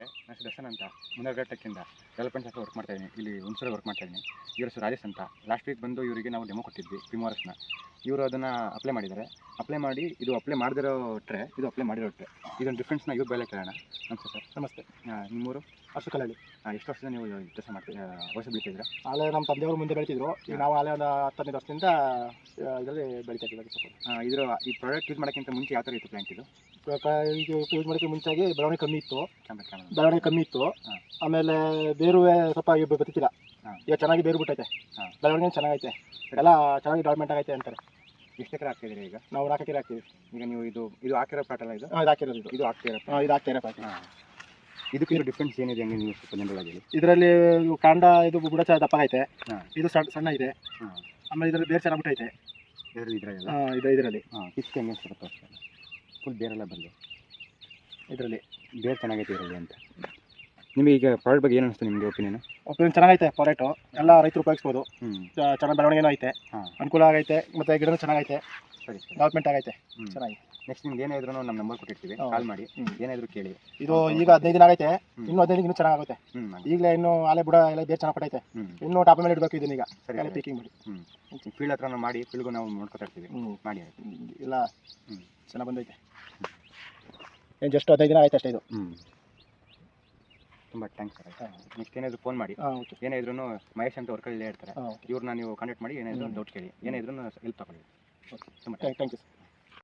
ನಾನು ದರ್ಶನ್ ಅಂತ ಮುನ್ನರ್ಘಟ್ಟ ಟೆಕ್ಕಿಂದ development work ಮಾಡ್ತಾ ಇದ್ದೀನಿ ಇಲ್ಲಿ ಹುಣಸೂರಲ್ಲಿ ವರ್ಕ್ ಮಾಡ್ತಾ ಇದ್ದೀನಿ ಇವರು ರಾಜೇಶ್ ಅಂತ. ಲಾಸ್ಟ್ ವೀಕ್ ಬಂದು ಇವರಿಗೆ ನಾವು ಡೆಮೋ ಕೊಟ್ಟಿದ್ವಿ ಪ್ರಿಮೋರಸ್ನ ಇವರು ಅದನ್ನು ಅಪ್ಲೈ ಮಾಡಿದ್ದಾರೆ. ಅಪ್ಲೈ ಮಾಡಿ ಇದು ಅಪ್ಲೈ ಮಾಡದಿರೋ ಟ್ರೇ ಇದು ಅಪ್ಲೈ ಮಾಡಿರೋ ಟ್ರೇ. ಇದೊಂದು ಡಿಫ್ರೆನ್ಸ್ನ ಇವ್ರ ಬೆಲೆ ಕೇಳೋಣ. ನಮಸ್ತೆ ಸರ್. ನಮಸ್ತೆ. ನಿಮ್ಮೂರು? ಅಷ್ಟು ಆ, ಎಷ್ಟು ವರ್ಷದಿಂದ ನೀವು ಕೆಲಸ ಮಾಡ್ತೀರಾ ವರ್ಷ ಬೆಳೀತಿದ್ರೆ ಆಲೆ ನಮ್ಮ ತಂದೆಯವರು ಮುಂದೆ ಬೆಳಿತಿದ್ರು. ಈಗ ನಾವು ಆಲೆ ಒಂದು ಹತ್ತನೇ ವರ್ಷದಿಂದ ಇದರಲ್ಲಿ ಬೆಳಿತಾ ಇದ್ದೀವಿ ಇದರ ಈ ಪ್ರಾಡಕ್ಟ್ ಯೂಸ್ ಮಾಡೋಕ್ಕಿಂತ ಮುಂಚೆ ಯಾವ ಥರ ಇತ್ತು ಪ್ಲಾಂಟ್ ಇದು? ಈಗ ಯೂಸ್ ಮಾಡೋಕ್ಕೆ ಮುಂಚಾಗಿ ಬೆಳವಣಿಗೆ ಕಮ್ಮಿ ಇತ್ತು. ಬೆಳವಣಿಗೆ ಕಮ್ಮಿ ಇತ್ತು. ಆಮೇಲೆ ಬೇರು ಸ್ವಲ್ಪ ಹಾ. ಈಗ ಚೆನ್ನಾಗಿ ಬೇರು ಬಿಟ್ಟೈತೆ. ಬೆಳವಣಿಗೆ ಚೆನ್ನಾಗೈತೆ. ಎಲ್ಲ ಚೆನ್ನಾಗಿ ಡೆವಲಪ್ಮೆಂಟ್ ಆಗೈತೆ ಅಂತಾರೆ. ಎಷ್ಟು ಎಕರೆ ಹಾಕ್ತಿದ್ದೀರಿ ಈಗ? ನಾವು ನಾಲ್ಕು ಎಕರೆ ಹಾಕ್ತೀವಿ ಈಗ ನೀವು ಇದು ಇದು ಹಾಕಿರೋ ಪ್ಲಾಟ್ ಅಲ್ಲ ಇದು? ಹಾಂ ಇದು ಹಾಕಿರೋದು ಇದು. ಇದು ಹಾಕ್ತಿರೋ ಹಾಂ ಇದು ಹಾಕ್ತಿರೋ ಇರೋ ಹಾಂ. ಇದಕ್ಕೆ ಡಿಫ್ರೆನ್ಸ್ ಏನಿದೆ ಹಂಗೆ ನೀವು ಸ್ವಲ್ಪ ಜನರಲ್ ಆಗಿ ಇದರಲ್ಲಿ ಕಾಂಡ ಇದು ಬುಡ ಚ ದಪ್ಪ ಐತೆ ಹಾಂ. ಇದು ಸಣ್ಣ ಸಣ್ಣ ಇದೆ. ಹಾಂ. ಆಮೇಲೆ ಇದರಲ್ಲಿ ಬೇರೆ ಚೆನ್ನಾಗಿ ಬಿಟ್ಟೈತೆ ಇದರಲ್ಲಿ ಇದರಲ್ಲಿ ಹಾಂ ಇದು ಇದರಲ್ಲಿ. ಹಾಂ ಕಿಸ್ಕೆ ಹೆಂಗೆ ಸ್ವಲ್ಪ ಫುಲ್ ಬೇರೆಲ್ಲ ಬಂದು. ಇದರಲ್ಲಿ. ಬೇರೆ ಚೆನ್ನಾಗೈತೆ ಇದರಲ್ಲಿ ಅಂತ. ನಿಮಗೆ ಈಗ ಪ್ರಾಡಕ್ಟ್ ಬಗ್ಗೆ ಏನು ಅನಿಸ್ತು ನಿಮಗೆ ಒಪಿನಿಯನ್ ಒಪಿನಿಯನ್ ಚೆನ್ನಾಗೈತೆ ಪ್ರಾಡಕ್ಟು ಎಲ್ಲ ರೈತರು ಉಪಯೋಗಿಸ್ಬೋದು. ಹ್ಞೂ ಚೆನ್ನಾಗಿ ಬೆಳವಣಿಗೆನೂ ಐತೆ. ಹಾಂ. ಅನುಕೂಲ ಆಗೈತೆ ಮತ್ತೆ ಗಿಡನೂ ಚೆನ್ನಾಗೈತೆ. ಸರಿ ಡೆವಲಪ್ಮೆಂಟ್ ಆಗೈತೆ. ಚೆನ್ನಾಗಿ ನೆಕ್ಸ್ಟ್ ನಿಮ್ಗೆ ಏನಾದ್ರು ನಮ್ಮ ನಂಬರ್ ಕೊಟ್ಟಿರ್ತೀವಿ. ಕಾಲ್ ಮಾಡಿ. ಏನಾದರೂ ಕೇಳಿ. ಇದು ಈಗ ಹದಿನೈದು ದಿನ ಆಗೈತೆ. ಇನ್ನು ಹದಿನೈದು ಇನ್ನೂ ಚೆನ್ನಾಗುತ್ತೆ ಈಗಲೇ ಇನ್ನೂ ಆಲೆ ಬುಡ ಎಲ್ಲ ಬೇರೆ ಚೆನ್ನಾಗಿ ಪಟ್ಟೈತೆ. ಇನ್ನೂ ಟಾಪ್ ಮೇಲೆ ಇಡಬೇಕು ಇದನ್ನ ಈಗ. ಸರಿ ಪೀಕಿಂಗ್ ಮಾಡಿ. ಹ್ಞೂ ಫೀಲ್ಡ್ ಹತ್ರ ನಾವು ಮಾಡಿ ಫೀಲ್ಡ್ಗೂ ನಾವು ನೋಡ್ಕೊತಾ ಇರ್ತೀವಿ. ಮಾಡಿ ಇಲ್ಲ. ಚೆನ್ನಾಗಿ ಬಂದೈತೆ. ಏನು ಜಸ್ಟ್ ಹದಿನೈದು ದಿನ ಆಯ್ತು ಅಷ್ಟೇ ಇದು. ಹ್ಞೂ ತುಂಬ ಥ್ಯಾಂಕ್ಸ್ ಸರ್ ಆಯ್ತು? ನೆಕ್ಸ್ಟ್ ಏನಾದರೂ ಫೋನ್ ಮಾಡಿ. ಹಾಂ ಓಕೆ ಏನಾದ್ರೂ ಮಹೇಶ್ ಅಂತ ವರ್ಕಲ್ಲಿ ಇರ್ತಾರೆ. ಹಾಂ ಓಕೆ ಇವ್ರನ್ನ ನೀವು ಕಾಂಟ್ಯಾಕ್ಟ್ ಮಾಡಿ ಏನಾದರೂ. ಡೌಟ್ ಕೇಳಿ. ಇದ್ರೂ ಹೆಲ್ಪ್ ತಗೊಳ್ಳಿ. ಓಕೆ ತುಂಬ ಥ್ಯಾಂಕ್ ಯು